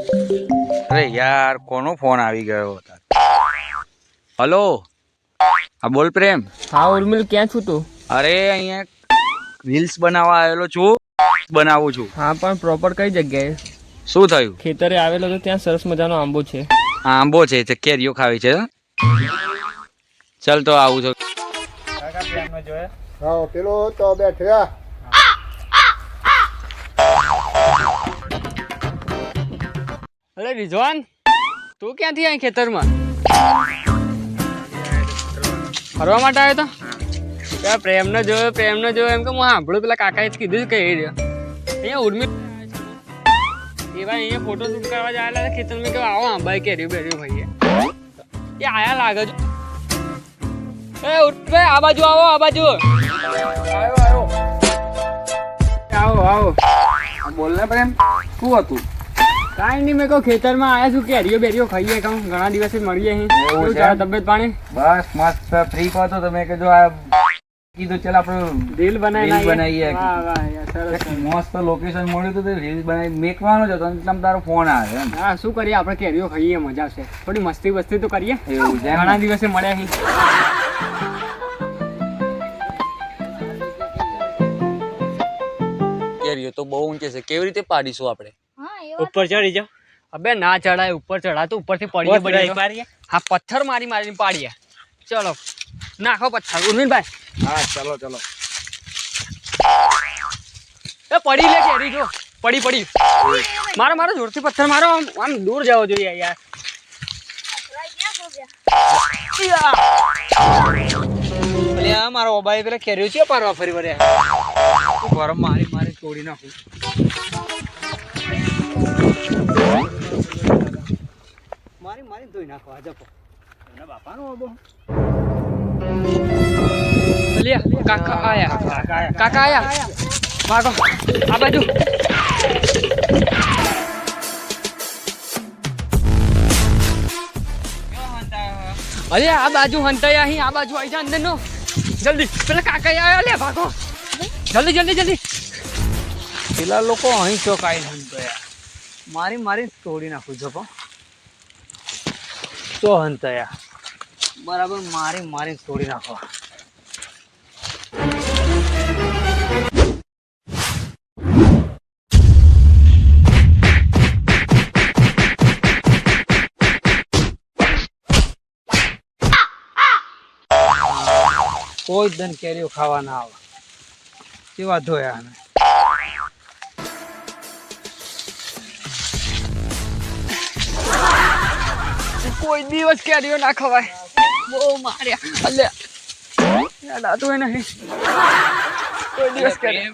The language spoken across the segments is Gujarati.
અરે યાર કોનો ફોન આવી ગયો હલો? હા બોલ પ્રેમ. હા ઉર્મિલ ક્યાં છું તું? અરે અહીંયા રીલ્સ બનાવવા આવેલો છું બનાવું છું. હા પણ પ્રોપર કઈ જગ્યાએ? શું થયું? ખેતરે આવેલો તો ત્યાં સરસ મજાનો આંબો છે. હા આંબો છે તે કેરીઓ ખાવી છે. ચાલ તો આવું છું. હા પેલો તો બેઠ્યા અરે રિઝવાન, તું ક્યાંથી આવી ખેતરમાં? ફરવા માટે આવ્યો તો? પ્રેમને જોયો પ્રેમને જોયો, એમ કે હું સાંભળ્યું પેલા કાકાએ જ કીધું કે એ રહ્યો. અહીંયા ઉર્મિલ એવા અહીંયા ફોટો શૂટ કરવા જાય ખેતરમાં કે આવો આંબાઈ કેર્યું બેર્યું ભાઈએ. એ આયા લાગે છે. એ ઉઠવે આ બાજુ આવો, આ બાજુ. આવો આવો. બોલ પ્રેમ, શું હતું? કાંઈ નહીં મેં કહું ખેતરમાં આવ્યા છું કેરીઓ બેરીઓ ખાઈએ કહું. ઘણા દિવસે મળીએ અહીં. તબિયત પાણી? બસ મસ્ત ફ્રી પાતો તો મેં કીધું આ કીધું ચાલ આપણે રીલ બનાવી બનાવીએ. મસ્ત લોકેશન મળ્યું હતું રીલ બનાવી મેકવાનો જ હતો તમે તારો ફોન આવે હા શું કરીએ? આપણે કેરીઓ ખાઈએ મજા આવશે. થોડી મસ્તી વસ્તી તો કરીએ. એવું છે ઘણા દિવસે મળ્યા અહીં. કેરીઓ તો બહુ ઊંચે છે. કેવી રીતે પાડીશું આપણે? ઉપર ચડી જાઓ. અબે ના ચડાય ઉપર ચડા તો ઉપરથી પડીએ પડી હા પથ્થર મારી મારીને પાડીએ. ચલો નાખો પથ્થર. ઉર્મિનભાઈ. હા ચલો ચલો. એ પડી લે કેરી જો. પડી પડી. મારો મારો જોરથી પથ્થર મારો. આમ આમ દૂર જવો જોઈએ યાર. આ મારો ઓબાઈ પેલા કેરીઓ છે પારવા ફરી વળ્યા. ગરમ મારી મારી તોડી નાખું. મારી ધોઈ નાખો આ જપો. બાપાનો ઓબો કાકા આયા. કાકા આયા. ભાગો. આ બાજુ. અરે આ બાજુ હંતાય અહીં આ બાજુ આવી જા અંદર નો જલ્દી. પેલા કાકા આવ્યા લે ભાગો. જલ્દી જલ્દી જલ્દી. પેલા લોકો અહીં ચોકાઈ હંતાયા મારી મારી તોડી નાખું જપો. તો થયા બરાબર, મારી મારી તોડી નાખો. કોઈ દન કેરીઓ ખાવા ના આવે. કેવા ધોયા કોઈ દિવસ કેરીઓ ના ખવાય. બહુ માર્યા. અલે. યાદ એ નહીં કોઈ દિવસ કેરીઓ.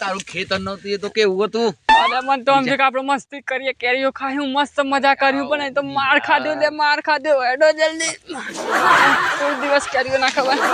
તારું ખેતર નહોતું એ તો કેવું હતું? અરે મને તો સમજે કે આપણે મસ્તી કરીએ કેરીઓ ખાયું મસ્ત મજા કર્યું પણ એ તો માર ખાધો લે માર ખાધો એડો જલ્દી. કોઈ દિવસ કેરીઓ ના ખવાય.